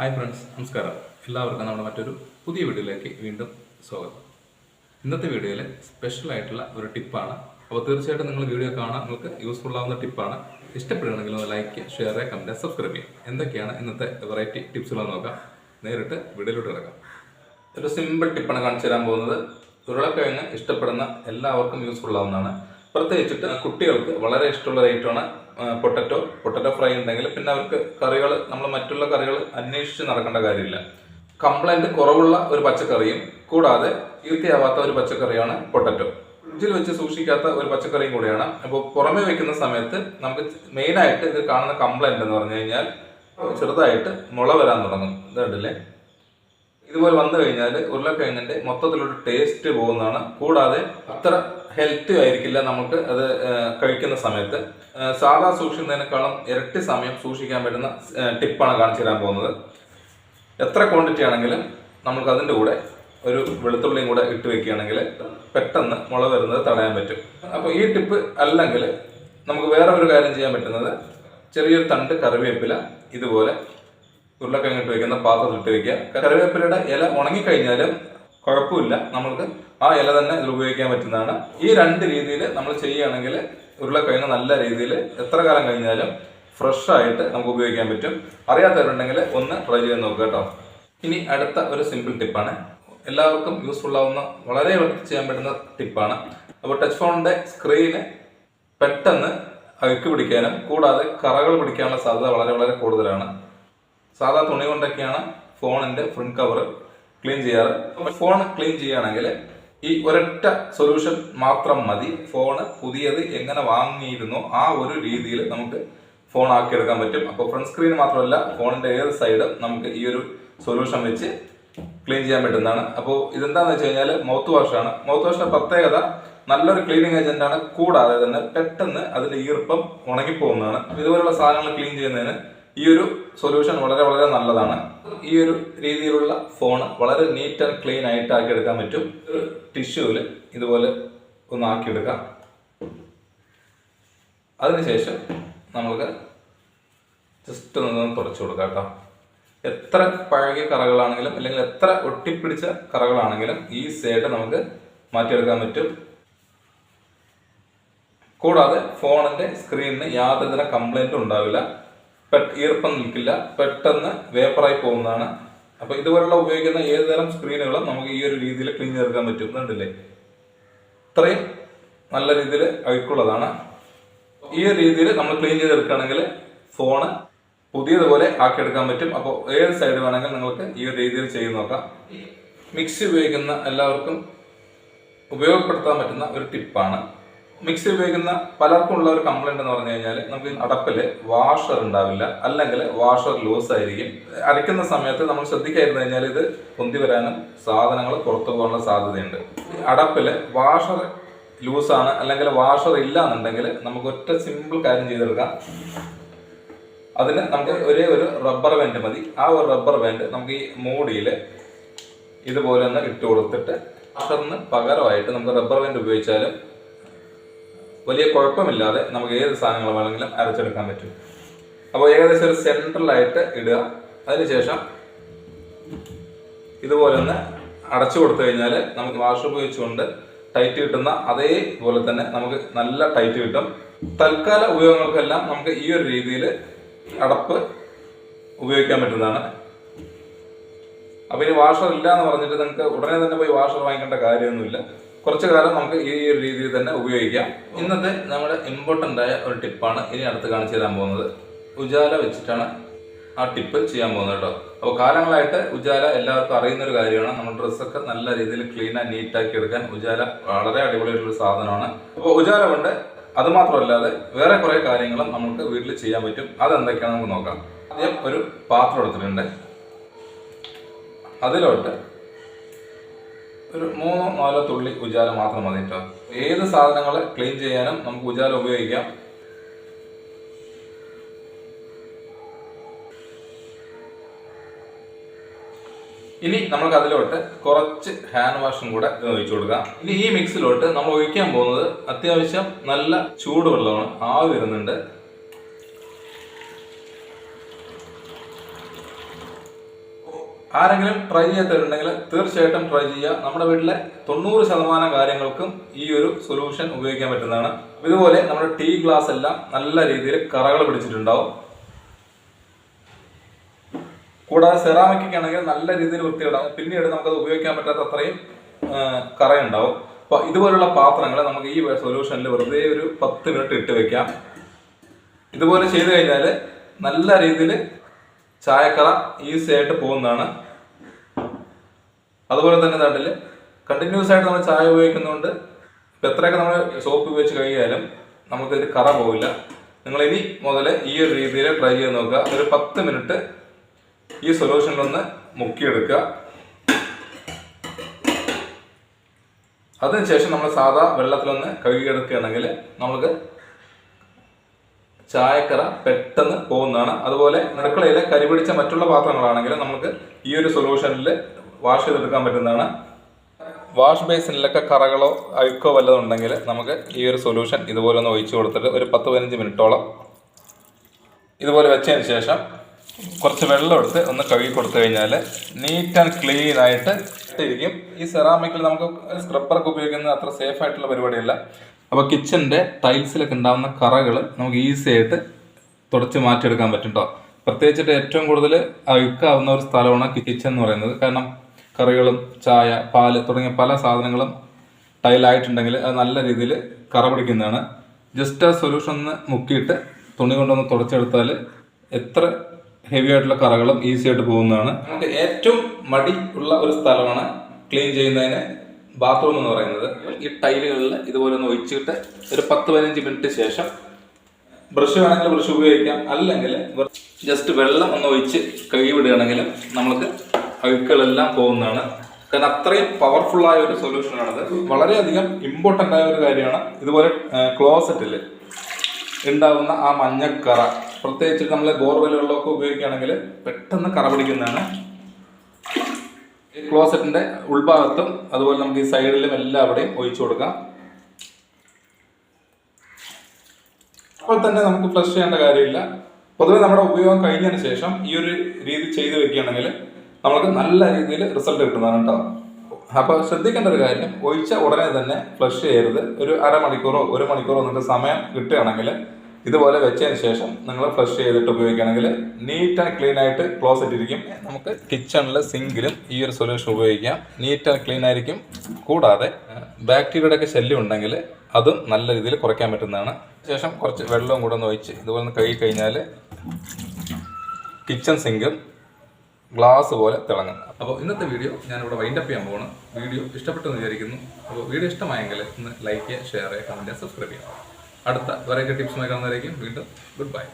Hi friends നമസ്കാരം. എല്ലാവർക്കും നമ്മുടെ മറ്റൊരു പുതിയ വീഡിയോയിലേക്ക് വീണ്ടും സ്വാഗതം. ഇന്നത്തെ വീഡിയോയിൽ സ്പെഷ്യൽ ആയിട്ടുള്ള ഒരു ടിപ്പാണ്. അപ്പോൾ തീർച്ചയായിട്ടും നിങ്ങൾ വീഡിയോ കാണാൻ നിങ്ങൾക്ക് യൂസ്ഫുൾ ആവുന്ന ടിപ്പാണ്. ഇഷ്ടപ്പെടുകയാണെങ്കിൽ ഒന്ന് ലൈക്ക് ഷെയർ കമന്റ് സബ്സ്ക്രൈബ് ചെയ്യുക. എന്തൊക്കെയാണ് ഇന്നത്തെ വെറൈറ്റി ടിപ്സുകൾ നോക്കാം. നേരിട്ട് വീഡിയോയിലോട്ട് കിടക്കാം. ഒരു സിമ്പിൾ ടിപ്പാണ് കാണിച്ചു തരാൻ പോകുന്നത്. ഉരുളക്കിഴങ്ങ് ഇഷ്ടപ്പെടുന്ന എല്ലാവർക്കും യൂസ്ഫുൾ ആവുന്നതാണ്. പ്രത്യേകിച്ചിട്ട് കുട്ടികൾക്ക് വളരെ ഇഷ്ടമുള്ള ഐറ്റമാണ് പൊട്ടറ്റോ പൊട്ടറ്റോ ഫ്രൈ ഉണ്ടെങ്കിൽ പിന്നെ അവർക്ക് കറികൾ നമ്മൾ മറ്റുള്ള കറികൾ അന്വേഷിച്ച് നടക്കേണ്ട കാര്യമില്ല. കംപ്ലൈന്റ് കുറവുള്ള ഒരു പച്ചക്കറിയും കൂടാതെ ഈർത്തിയാവാത്ത ഒരു പച്ചക്കറിയാണ് പൊട്ടറ്റോ. ഫ്രിഡ്ജിൽ വെച്ച് സൂക്ഷിക്കാത്ത ഒരു പച്ചക്കറിയും കൂടിയാണ്. അപ്പോൾ പുറമെ വെക്കുന്ന സമയത്ത് നമുക്ക് മെയിനായിട്ട് ഇത് കാണുന്ന കംപ്ലൈന്റ് എന്ന് പറഞ്ഞു കഴിഞ്ഞാൽ ചെറുതായിട്ട് മുള വരാൻ തുടങ്ങും. ഇതുണ്ടല്ലേ ഇതുപോലെ വന്നു കഴിഞ്ഞാൽ ഉരുളക്കിഴങ്ങിന്റെ മൊത്തത്തിലൊരു ടേസ്റ്റ് പോകുന്നതാണ്. കൂടാതെ അത്ര ഹെൽത്തി ആയിരിക്കില്ല നമുക്ക് അത് കഴിക്കുന്ന സമയത്ത്. സാധാ സൂക്ഷിക്കുന്നതിനേക്കാളും ഇരട്ടി സമയം സൂക്ഷിക്കാൻ പറ്റുന്ന ടിപ്പാണ് കാണിച്ചു തരാൻ പോകുന്നത്. എത്ര ക്വാണ്ടിറ്റി ആണെങ്കിലും നമുക്ക് അതിന്റെ കൂടെ ഒരു വെളുത്തുള്ളിയും കൂടെ ഇട്ട് വെക്കുകയാണെങ്കിൽ പെട്ടെന്ന് മുള വരുന്നത് തടയാൻ പറ്റും. അപ്പോൾ ഈ ടിപ്പ് അല്ലെങ്കിൽ നമുക്ക് വേറെ ഒരു കാര്യം ചെയ്യാൻ പറ്റുന്നത് ചെറിയൊരു തണ്ട് കറിവേപ്പില ഇതുപോലെ ഉരുളക്കിഴങ്ങ് ഇട്ട് വെക്കുന്ന പാത്രത്തിൽ ഇട്ട് വെക്കുക. കറിവേപ്പിലയുടെ ഇല ഉണങ്ങിക്കഴിഞ്ഞാലും കുഴപ്പമില്ല. നമ്മൾക്ക് ആ ഇല തന്നെ ഇതിൽ ഉപയോഗിക്കാൻ പറ്റുന്നതാണ്. ഈ രണ്ട് രീതിയിൽ നമ്മൾ ചെയ്യുകയാണെങ്കിൽ ഉരുളക്കിഴങ്ങ് നല്ല രീതിയിൽ എത്ര കാലം കഴിഞ്ഞാലും ഫ്രഷ് ആയിട്ട് നമുക്ക് ഉപയോഗിക്കാൻ പറ്റും. അറിയാത്തവരുണ്ടെങ്കിൽ ഒന്ന് ട്രൈ ചെയ്ത് നോക്കുക കേട്ടോ. ഇനി അടുത്ത ഒരു സിമ്പിൾ ടിപ്പാണ് എല്ലാവർക്കും യൂസ്ഫുൾ ആവുന്ന വളരെ എളുപ്പത്തിൽ ചെയ്യാൻ പറ്റുന്ന ടിപ്പാണ് അപ്പോൾ ടച്ച് ഫോണിന്റെ സ്ക്രീന് പെട്ടെന്ന് അഴുക്ക് പിടിക്കാനും കൂടാതെ കറകൾ പിടിക്കാനുള്ള സാധ്യത വളരെ വളരെ കൂടുതലാണ്. സാധാ തുണി കൊണ്ടൊക്കെയാണ് ഫോണിന്റെ ഫ്രണ്ട് കവർ ക്ലീൻ ചെയ്യാറ്. ഫോൺ ക്ലീൻ ചെയ്യുകയാണെങ്കിൽ ഈ ഒരൊറ്റ സൊല്യൂഷൻ മാത്രം മതി. ഫോണ് പുതിയത് എങ്ങനെ വാങ്ങിയിരുന്നോ ആ ഒരു രീതിയിൽ നമുക്ക് ഫോൺ ആക്കിയെടുക്കാൻ പറ്റും. അപ്പോൾ ഫ്രണ്ട് സ്ക്രീൻ മാത്രമല്ല ഫോണിന്റെ ഏത് സൈഡും നമുക്ക് ഈ ഒരു സൊല്യൂഷൻ വെച്ച് ക്ലീൻ ചെയ്യാൻ പറ്റുന്നതാണ്. അപ്പോൾ ഇതെന്താണെന്ന് വെച്ച് കഴിഞ്ഞാൽ മൗത്ത് വാഷാണ് മൗത്ത് വാഷിന്റെ പ്രത്യേകത നല്ലൊരു ക്ലീനിങ് ഏജന്റ് ആണ്. കൂടാതെ തന്നെ പെട്ടെന്ന് അതിന്റെ ഈർപ്പം ഉണങ്ങിപ്പോകുന്നതാണ്. ഇതുപോലുള്ള സാധനങ്ങൾ ക്ലീൻ ചെയ്യുന്നതിന് ഈ ഒരു സൊല്യൂഷൻ വളരെ വളരെ നല്ലതാണ്. ഈ ഒരു രീതിയിലുള്ള ഫോൺ വളരെ നീറ്റ് ആൻഡ് ക്ലീൻ ആയിട്ട് ആക്കി എടുക്കാൻ പറ്റും. ഒരു ടിഷ്യൂവിൽ ഇതുപോലെ ഒന്ന് ആക്കിയെടുക്കാം അതിനുശേഷം നമുക്ക് ജസ്റ്റ് ഒന്ന് തുടച്ചു കൊടുക്കാം എത്ര പഴകിയ കറകളാണെങ്കിലും അല്ലെങ്കിൽ എത്ര ഒട്ടിപ്പിടിച്ച കറകളാണെങ്കിലും ഈസി ആയിട്ട് നമുക്ക് മാറ്റിയെടുക്കാൻ പറ്റും. കൂടാതെ ഫോണിന്റെ സ്ക്രീനിന് യാതൊരു കംപ്ലൈന്റും ഉണ്ടാവില്ല. ഈർപ്പം നിൽക്കില്ല പെട്ടെന്ന് വേപ്പറായി പോകുന്നതാണ്. അപ്പൊ ഇതുപോലുള്ള ഉപയോഗിക്കുന്ന ഏതുതരം സ്ക്രീനുകളും നമുക്ക് ഈ ഒരു രീതിയിൽ ക്ലീൻ ചെയ്തെടുക്കാൻ പറ്റും. എന്നുണ്ടല്ലേ ഇത്രയും നല്ല രീതിയിൽ അഴുക്കുള്ളതാണ് ഈ ഒരു രീതിയിൽ നമ്മൾ ക്ലീൻ ചെയ്തെടുക്കുകയാണെങ്കിൽ ഫോണ് പുതിയതുപോലെ ആക്കിയെടുക്കാൻ പറ്റും. അപ്പോൾ ഏത് സൈഡ് വേണമെങ്കിൽ നിങ്ങൾക്ക് ഈ ഒരു രീതിയിൽ ചെയ്ത് നോക്കാം. മിക്സി ഉപയോഗിക്കുന്ന എല്ലാവർക്കും ഉപയോഗപ്പെടുത്താൻ പറ്റുന്ന ഒരു ടിപ്പാണ് മിക്സി ഉപയോഗിക്കുന്ന പലർക്കും ഉള്ള ഒരു കംപ്ലൈന്റ് എന്ന് പറഞ്ഞു കഴിഞ്ഞാൽ നമുക്ക് അടപ്പിൽ വാഷർ ഉണ്ടാവില്ല. അല്ലെങ്കിൽ വാഷർ ലൂസ് ആയിരിക്കും. അരയ്ക്കുന്ന സമയത്ത് നമ്മൾ ശ്രദ്ധിക്കാതിരുന്നു കഴിഞ്ഞാൽ ഇത് പൊന്തി വരാനും സാധനങ്ങൾ പുറത്തു പോകാനുള്ള സാധ്യതയുണ്ട്. അടപ്പിൽ വാഷർ ലൂസാണ് അല്ലെങ്കിൽ വാഷർ ഇല്ല എന്നുണ്ടെങ്കിൽ നമുക്ക് ഒറ്റ സിമ്പിൾ കാര്യം ചെയ്തെടുക്കാം. അതിന് നമുക്ക് ഒരേ ഒരു റബ്ബർ ബാൻഡ് മതി. ആ ഒരു റബ്ബർ ബാൻഡ് നമുക്ക് ഈ മൂടിയിൽ ഇതുപോലെ ഒന്ന് ഇട്ട് കൊടുത്തിട്ട് വാഷറിന് പകരമായിട്ട് നമുക്ക് റബ്ബർ ബാൻഡ് ഉപയോഗിച്ചാലും വലിയ കുഴപ്പമില്ലാതെ നമുക്ക് ഏത് സാധനങ്ങൾ വേണമെങ്കിലും അരച്ചെടുക്കാൻ പറ്റും. അപ്പോൾ ഏകദേശം ഒരു സെൻട്രലായിട്ട് ഇടുക. അതിനുശേഷം ഇതുപോലെ ഒന്ന് അടച്ചു കൊടുത്തു കഴിഞ്ഞാൽ നമുക്ക് വാഷ് ഉപയോഗിച്ചുകൊണ്ട് ടൈറ്റ് കിട്ടുന്ന അതേപോലെ തന്നെ നമുക്ക് നല്ല ടൈറ്റ് കിട്ടും. തൽക്കാല ഉപയോഗങ്ങൾക്കെല്ലാം നമുക്ക് ഈ ഒരു രീതിയിൽ അടപ്പ് ഉപയോഗിക്കാൻ പറ്റുന്നതാണ്. അപ്പൊ ഇനി വാഷർ ഇല്ല എന്ന് പറഞ്ഞിട്ട് നിങ്ങൾക്ക് ഉടനെ തന്നെ പോയി വാഷർ വാങ്ങിക്കേണ്ട കാര്യമൊന്നുമില്ല. കുറച്ചു കാലം നമുക്ക് ഈ ഒരു രീതിയിൽ തന്നെ ഉപയോഗിക്കാം. ഇന്നത്തെ നമ്മുടെ ഇമ്പോർട്ടന്റ് ആയ ഒരു ടിപ്പാണ് ഇനി അടുത്ത് കാണിച്ചു തരാൻ പോകുന്നത്. ഉജാല വെച്ചിട്ടാണ് ആ ടിപ്പ് ചെയ്യാൻ പോകുന്നത് കേട്ടോ. അപ്പോൾ കാലങ്ങളായിട്ട് ഉജാല എല്ലാവർക്കും അറിയുന്ന ഒരു കാര്യമാണ് നമ്മുടെ ഡ്രസ്സൊക്കെ നല്ല രീതിയിൽ ക്ലീൻ ആൻഡ് നീറ്റാക്കി എടുക്കാൻ ഉജാല വളരെ അടിപൊളിയായിട്ടുള്ള സാധനമാണ്. അപ്പോൾ ഉജാല കൊണ്ട് അത് മാത്രമല്ലാതെ വേറെ കുറേ കാര്യങ്ങളും നമുക്ക് വീട്ടിൽ ചെയ്യാൻ പറ്റും. അതെന്തൊക്കെയാണെന്ന് നമുക്ക് നോക്കാം. ആദ്യം ഒരു പാത്രം എടുത്തിട്ടുണ്ട്. അതിലോട്ട് ഒരു മൂന്നോ നാലോ തുള്ളി ഉജാല മാത്രം മതി കേട്ടോ ഏത് സാധനങ്ങൾ ക്ലീൻ ചെയ്യാനും നമുക്ക് ഉജാല ഉപയോഗിക്കാം. ഇനി നമുക്ക് അതിലോട്ട് കുറച്ച് ഹാൻഡ് വാഷും കൂടെ ഒഴിച്ചു കൊടുക്കാം. ഇനി ഈ മിക്സിലോട്ട് നമ്മൾ ഒഴിക്കാൻ പോകുന്നത് അത്യാവശ്യം നല്ല ചൂടുവെള്ളമാണ്. ആവി വരുന്നുണ്ട്. ആരെങ്കിലും ട്രൈ ചെയ്തിട്ടുണ്ടെങ്കിൽ തീർച്ചയായിട്ടും ട്രൈ ചെയ്യുക. നമ്മുടെ വീട്ടിലെ തൊണ്ണൂറ് ശതമാനം കാര്യങ്ങൾക്കും ഈ ഒരു സൊല്യൂഷൻ ഉപയോഗിക്കാൻ പറ്റുന്നതാണ്. ഇതുപോലെ നമ്മുടെ ടീ ഗ്ലാസ് എല്ലാം നല്ല രീതിയിൽ കറകൾ പിടിച്ചിട്ടുണ്ടാവും. കൂടാതെ സെറാമിക് ആണെങ്കിൽ നല്ല രീതിയിൽ വൃത്തിയിടാം പിന്നീട് നമുക്കത് ഉപയോഗിക്കാൻ പറ്റാത്ത അത്രയും കറയുണ്ടാവും. അപ്പോൾ ഇതുപോലുള്ള പാത്രങ്ങൾ നമുക്ക് ഈ സൊല്യൂഷനിൽ വെറുതെ ഒരു പത്ത് മിനിറ്റ് ഇട്ട് വെക്കാം. ഇതുപോലെ ചെയ്തു കഴിഞ്ഞാൽ നല്ല രീതിയിൽ ചായക്കറ ഈസി ആയിട്ട് പോകുന്നതാണ്. അതുപോലെ തന്നെ നാട്ടിൽ കണ്ടിന്യൂസ് ആയിട്ട് നമ്മൾ ചായ ഉപയോഗിക്കുന്നതുകൊണ്ട് ഇപ്പം എത്രയൊക്കെ നമ്മൾ സോപ്പ് ഉപയോഗിച്ച് കഴിയാലും നമുക്കിതിൽ കറ പോവില്ല. നിങ്ങൾ ഇനി മുതൽ ഈ ഒരു രീതിയിൽ ട്രൈ ചെയ്ത് നോക്കുക. ഒരു പത്ത് മിനിറ്റ് ഈ സൊല്യൂഷനിലൊന്ന് മുക്കിയെടുക്കുക. അതിനുശേഷം നമ്മൾ സാധാ വെള്ളത്തിലൊന്ന് കഴുകിയെടുക്കുകയാണെങ്കിൽ നമുക്ക് ചായക്കറ പെട്ടെന്ന് പോകുന്നതാണ്. അതുപോലെ അടുക്കളയിലെ കരിപിടിച്ച മറ്റുള്ള പാത്രങ്ങളാണെങ്കിലും നമുക്ക് ഈ ഒരു സൊല്യൂഷനിൽ വാഷ് ചെയ്തെടുക്കാൻ പറ്റുന്നതാണ്. വാഷ് ബേസിനിലൊക്കെ കറകളോ അഴുക്കോ വല്ലതും ഉണ്ടെങ്കിൽ നമുക്ക് ഈ ഒരു സൊല്യൂഷൻ ഇതുപോലെ ഒന്ന് ഒഴിച്ചു കൊടുത്തിട്ട് ഒരു പത്ത് പതിനഞ്ച് മിനിറ്റോളം ഇതുപോലെ വെച്ചതിന് ശേഷം കുറച്ച് വെള്ളം എടുത്ത് ഒന്ന് കഴുകി കൊടുത്തു കഴിഞ്ഞാൽ നീറ്റ് ആൻഡ് ക്ലീൻ ആയിട്ട് ഇരിക്കും ഈ സെറാമിക്കിൽ നമുക്ക് സ്ക്രബ്ബറൊക്കെ ഉപയോഗിക്കുന്നത് അത്ര സേഫ് ആയിട്ടുള്ള പരിപാടിയല്ല. അപ്പോൾ കിച്ചന്റെ ടൈൽസിലൊക്കെ ഉണ്ടാകുന്ന കറകൾ നമുക്ക് ഈസി ആയിട്ട് തുടച്ച് മാറ്റിയെടുക്കാൻ പറ്റും കേട്ടോ പ്രത്യേകിച്ചിട്ട് ഏറ്റവും കൂടുതൽ അഴുക്കാവുന്ന ഒരു സ്ഥലമാണ് കിച്ചൺ എന്ന് പറയുന്നത്. കാരണം കറികളും ചായ പാൽ തുടങ്ങിയ പല സാധനങ്ങളും ടൈലായിട്ടുണ്ടെങ്കിൽ അത് നല്ല രീതിയിൽ കറ പിടിക്കുന്നതാണ്. ജസ്റ്റ് ആ സൊല്യൂഷൻ ഒന്ന് മുക്കിയിട്ട് തുണി കൊണ്ടൊന്ന് തുടച്ചെടുത്താൽ എത്ര ഹെവി ആയിട്ടുള്ള കറകളും ഈസി ആയിട്ട് പോകുന്നതാണ്. നമുക്ക് ഏറ്റവും മടി ഉള്ള ഒരു സ്ഥലമാണ് ക്ലീൻ ചെയ്യുന്നതിന് ബാത്റൂം എന്ന് പറയുന്നത്. ഈ ടൈലുകളിൽ ഇതുപോലെ ഒന്ന് ഒഴിച്ചിട്ട് ഒരു പത്ത് പതിനഞ്ച് മിനിറ്റ് ശേഷം ബ്രഷ് വേണമെങ്കിൽ ബ്രഷ് ഉപയോഗിക്കാം. അല്ലെങ്കിൽ ജസ്റ്റ് വെള്ളം ഒന്ന് ഒഴിച്ച് കഴുകി വിടുകയാണെങ്കിൽ നമുക്ക് അഴുക്കുകളെല്ലാം പോകുന്നതാണ്. കാരണം അത്രയും പവർഫുള്ളായ ഒരു സൊല്യൂഷനാണത് വളരെയധികം ഇമ്പോർട്ടന്റ് ആയ ഒരു കാര്യമാണ്. ഇതുപോലെ ക്ലോസറ്റിൽ ഉണ്ടാകുന്ന ആ മഞ്ഞക്കറ പ്രത്യേകിച്ച് നമ്മൾ ബോർവെല്ലുകളിലൊക്കെ ഉപയോഗിക്കുകയാണെങ്കിൽ പെട്ടെന്ന് കറ പിടിക്കുന്നതാണ് ഈ ക്ലോസറ്റിന്റെ ഉൾഭാഗത്തും അതുപോലെ നമുക്ക് ഈ സൈഡിലും എല്ലാം എല്ലാവിടെയും ഒഴിച്ചു കൊടുക്കാം. അപ്പോൾ തന്നെ നമുക്ക് ഫ്ലഷ് ചെയ്യേണ്ട കാര്യമില്ല. പൊതുവെ നമ്മുടെ ഉപയോഗം കഴിഞ്ഞതിന് ശേഷം ഈ ഒരു രീതി ചെയ്തു വെക്കുകയാണെങ്കിൽ നമുക്ക് നല്ല രീതിയിൽ റിസൾട്ട് കിട്ടുന്നതാണ് കേട്ടോ അപ്പോൾ ശ്രദ്ധിക്കേണ്ട ഒരു കാര്യം ഒഴിച്ച ഉടനെ തന്നെ ഫ്ലഷ് ചെയ്യരുത്. ഒരു അരമണിക്കൂറോ ഒരു മണിക്കൂറോ നിങ്ങൾക്ക് സമയം കിട്ടുകയാണെങ്കിൽ ഇതുപോലെ വെച്ചതിന് ശേഷം നിങ്ങൾ ഫ്ലഷ് ചെയ്തിട്ട് ഉപയോഗിക്കുകയാണെങ്കിൽ നീറ്റ് ആൻഡ് ക്ലീൻ ആയിട്ട് ക്ലോസറ്റ് ഇരിക്കും. നമുക്ക് കിച്ചണിലെ സിങ്കിലും ഈ ഒരു സൊല്യൂഷൻ ഉപയോഗിക്കാം. നീറ്റ് ആൻഡ് ക്ലീൻ ആയിരിക്കും. കൂടാതെ ബാക്ടീരിയയുടെ ഒക്കെ ശല്യം ഉണ്ടെങ്കിൽ അതും നല്ല രീതിയിൽ കുറയ്ക്കാൻ പറ്റുന്നതാണ്. ശേഷം കുറച്ച് വെള്ളവും കൂടെ ഒന്ന് ഒഴിച്ച് ഇതുപോലെ ഒന്ന് കഴുകി കഴിഞ്ഞാൽ കിച്ചൺ സിങ്കും ഗ്ലാസ് പോലെ തിളങ്ങും. അപ്പോൾ ഇന്നത്തെ വീഡിയോ ഞാനിവിടെ വൈൻഡപ്പ് ചെയ്യാൻ പോവാണ്. വീഡിയോ ഇഷ്ടപ്പെട്ടെന്ന് വിചാരിക്കുന്നു. അപ്പോൾ വീഡിയോ ഇഷ്ടമായെങ്കിൽ ഒന്ന് ലൈക്ക് ചെയ്യുക ഷെയർ ചെയ്യുക കമന്റ് സബ്സ്ക്രൈബ് ചെയ്യുക. അടുത്ത വേറെ ടിപ്സ് നോക്കാവുന്നതായിരിക്കും വീണ്ടും ഗുഡ് ബൈ